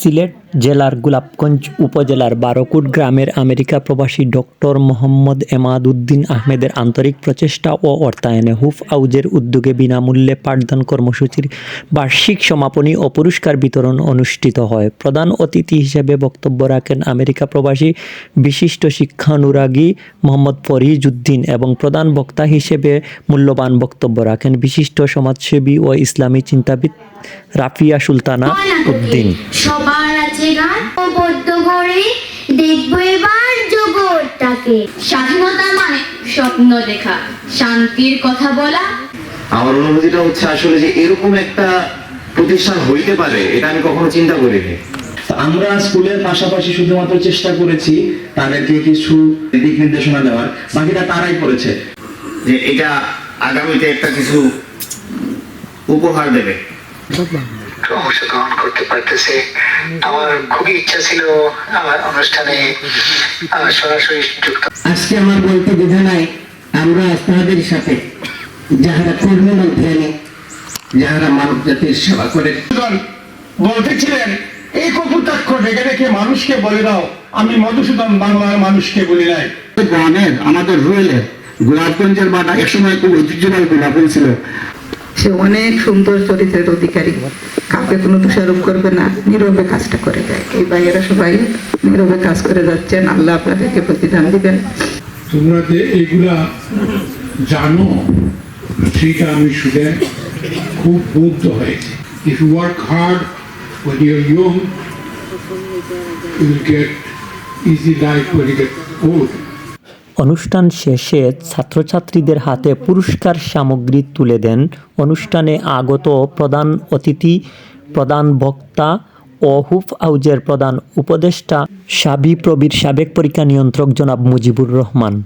সিলেট জেলার গোলাপগঞ্জ উপজেলার বারোকুট গ্রামের আমেরিকা প্রবাসী ডক্টর মোহাম্মদ এমাদউদ্দিন আহমেদের আন্তরিক প্রচেষ্টা ও অর্থায়নে হুফ আউজের উদ্যোগে বিনামূল্যে পাঠদান কর্মসূচির বার্ষিক সমাপনী ও পুরস্কার বিতরণ অনুষ্ঠিত হয়। প্রধান অতিথি হিসেবে বক্তব্য রাখেন আমেরিকা প্রবাসী বিশিষ্ট শিক্ষানুরাগী মোহাম্মদ ফরিজউদ্দিন এবং প্রধান বক্তা হিসেবে মূল্যবান বক্তব্য রাখেন। বিশিষ্ট সমাজসেবী ও ইসলামী চিন্তাবিদ রাফিয়া সুলতানা উদ্দিন সবার আছে গান। ও বদ্ধ ঘরে দেখব এবার জগৎটাকে স্বাধীনতা মানে স্বপ্ন দেখা শান্তির কথা বলা। আমার অনুভূতিটা হচ্ছে আসলে যে এরকম একটা প্রতিষ্ঠান হইতে পারে এটা আমি কখনো চিন্তা করিনি। আমরা স্কুলের পাশাপাশি শুধুমাত্র চেষ্টা করেছি তাদেরকে কিছু দিক নির্দেশনা দেওয়ার বাকিটা তারাই করেছে। যে এটা আগামীতে একটা কিছু উপহার দেবে। অংশগ্রহণ করতে পারতেছে। আমার খুবই ইচ্ছা ছিল আমার অনুষ্ঠানে সরাসরি যুক্ত আজকে আমার বলতে বোঝা নাই আমরা আপনাদের সাথে যাহারা কর্ম মধ্যে আনে যাহারা মানব জাতির সেবা করে। বলতেছিলেন এই কপুতাক্ষ ডেকে রেখে মানুষকে বলে দাও আমি মধুসূদন বাংলার মানুষকে বলি নাই। গ্রামের আমাদের রুয়েলের গোলাপগঞ্জের বাটা একসময় খুব ঐতিহ্যবাহী গোলাপগঞ্জ ছিল। সে অনেক সুন্দর চরিত্রের অধিকারী। কাউকে কোনো দোষারোপ করবে না, নীরবে কাজটা করে যায় এই ভাইয়েরা সবাই নীরবে কাজ করে যাচ্ছেন। আল্লাহ আপনাদেরকে প্রতিদান দিবেন। তোমরা যে এগুলা জানো সেটা আমি শুনে খুব মুগ্ধ হয়েছি। If you work hard when you're young, you will get easy life when you get old অনুষ্ঠান শেষে ছাত্রছাত্রীদের হাতে পুরস্কার সামগ্রী তুলে দেন। অনুষ্ঠানে আগত প্রধান অতিথি, প্রধান বক্তা ও হুফ আউজের প্রধান উপদেষ্টা সাবি প্রবীর সাবেক পরীক্ষা নিয়ন্ত্রক জনাব মুজিবুর রহমান।